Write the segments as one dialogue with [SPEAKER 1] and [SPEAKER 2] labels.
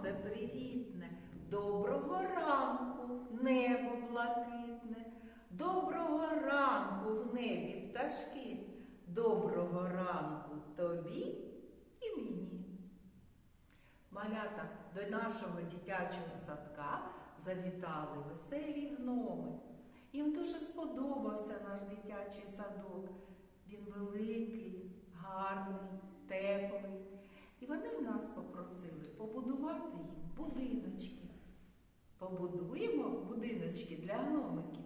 [SPEAKER 1] сонце привітне, доброго ранку, небо блакитне, доброго ранку в небі пташки, доброго ранку тобі і мені. Малята до нашого дитячого садка завітали веселі гноми. Їм дуже сподобався наш дитячий садок. Він великий, гарний, теплий. І вони нас попросили побудувати їм будиночки. Побудуємо будиночки для гномиків.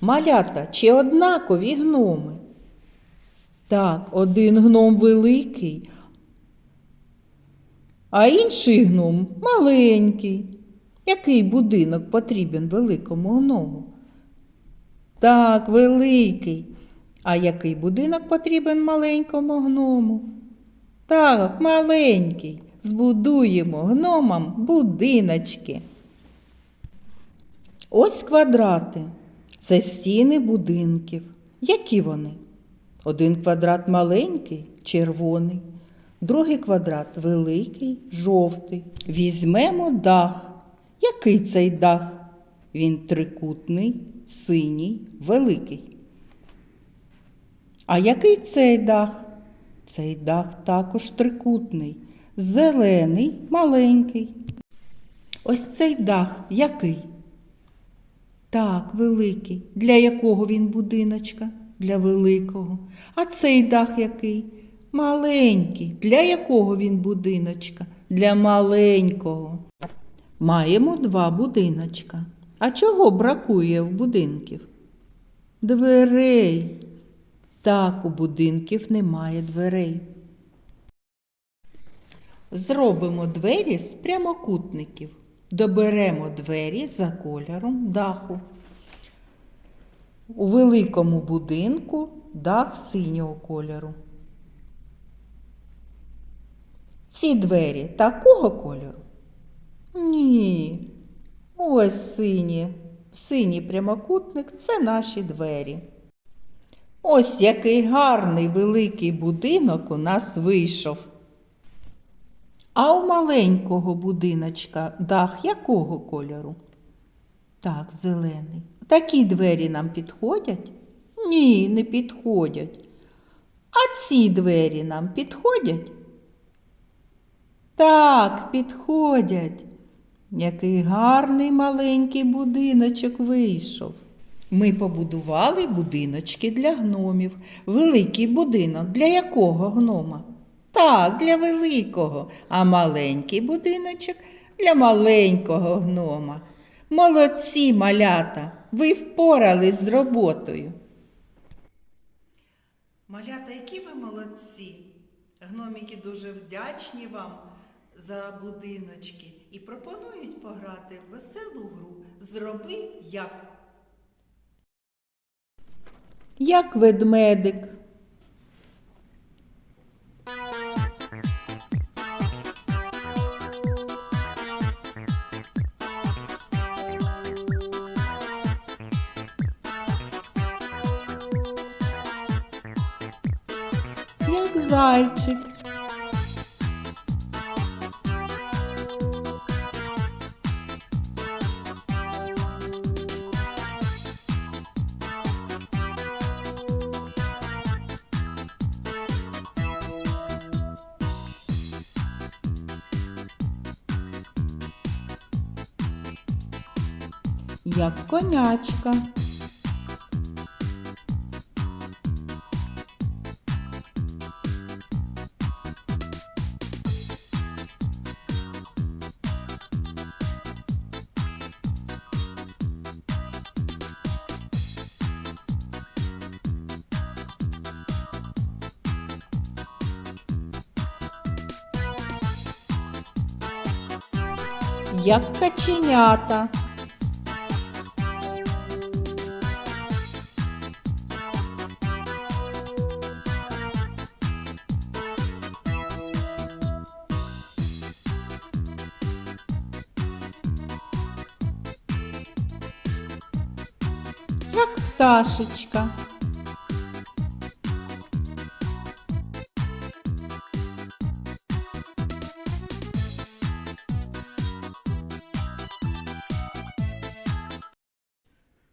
[SPEAKER 1] Малята чи однакові гноми? Так, один гном великий, а інший гном маленький. Який будинок потрібен великому гному? Так, великий. А який будинок потрібен маленькому гному? Так, маленький. Збудуємо гномам будиночки. Ось квадрати. Це стіни будинків. Які вони? Один квадрат маленький, червоний, другий квадрат великий, жовтий. Візьмемо дах. Який цей дах? Він трикутний, синій, великий. А який цей дах? Цей дах також трикутний, зелений, маленький. Ось цей дах який? Так, великий. Для якого він будиночка? Для великого. А цей дах який? Маленький. Для якого він будиночка? Для маленького. Маємо два будиночка. А чого бракує в будинків? Дверей. Так, у будинків немає дверей. Зробимо двері з прямокутників. Доберемо двері за кольором даху. У великому будинку дах синього кольору. Ці двері такого кольору? Ні. Ось сині. Синій прямокутник це наші двері. Ось який гарний великий будинок у нас вийшов. А у маленького будиночка дах якого кольору? Так, зелений. Такі двері нам підходять? Ні, не підходять. А ці двері нам підходять? Так, підходять. Який гарний маленький будиночок вийшов. Ми побудували будиночки для гномів. Великий будинок для якого гнома? Так, для великого, а маленький будиночок для маленького гнома. Молодці, малята, ви впорались з роботою. Малята, які ви молодці! Гномики дуже вдячні вам за будиночки і пропонують пограти в веселу гру. Зроби як. Як ведмедик. Як зайчик. Як конячка. Як каченята. як пташечка.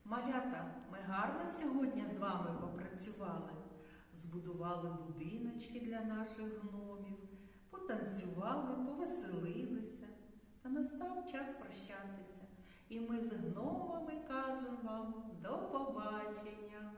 [SPEAKER 1] Малята, ми гарно сьогодні з вами попрацювали, збудували будиночки для наших гномів, потанцювали, повеселилися та настав час прощатися. І ми з гномами кажемо вам до побачення.